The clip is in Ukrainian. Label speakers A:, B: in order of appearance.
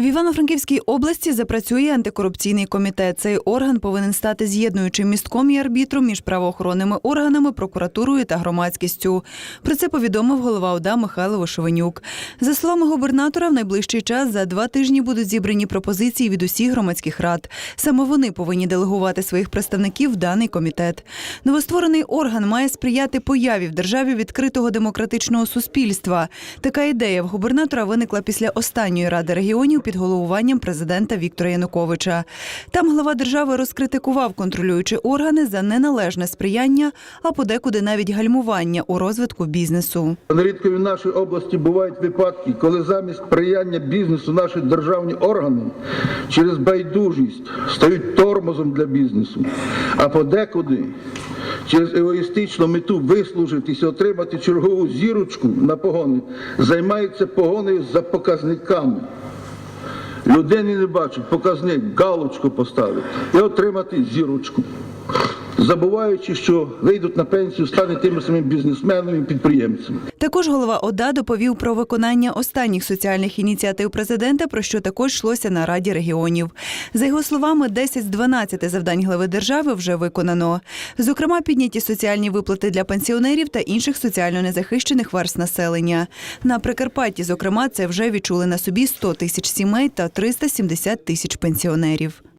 A: В Івано-Франківській області запрацює антикорупційний комітет. Цей орган повинен стати з'єднуючим містком і арбітром між правоохоронними органами, прокуратурою та громадськістю. Про це повідомив голова ОДА Михайло Вишовенюк. За словами губернатора, в найближчий час за два тижні будуть зібрані пропозиції від усіх громадських рад. Саме вони повинні делегувати своїх представників в даний комітет. Новостворений орган має сприяти появі в державі відкритого демократичного суспільства. Така ідея в губернатора виникла після останньої ради регіонів під головуванням президента Віктора Януковича. Там глава держави розкритикував контролюючі органи за неналежне сприяння, а подекуди навіть гальмування у розвитку бізнесу.
B: Нерідко в нашій області бувають випадки, коли замість сприяння бізнесу наші державні органи через байдужість стають тормозом для бізнесу, а подекуди через егоїстичну мету вислужитися, отримати чергову зірочку на погони, займаються погоною за показниками. Людини не бачать, показник, галочку поставити і отримати зірочку. Забуваючи, що вийдуть на пенсію, стануть тими самими бізнесменами і підприємцями.
A: Також голова ОДА доповів про виконання останніх соціальних ініціатив президента, про що також йшлося на Раді регіонів. За його словами, 10 з 12 завдань глави держави вже виконано. Зокрема, підняті соціальні виплати для пенсіонерів та інших соціально незахищених верст населення. На Прикарпатті, зокрема, це вже відчули на собі 100 тисяч сімей та 370 тисяч пенсіонерів.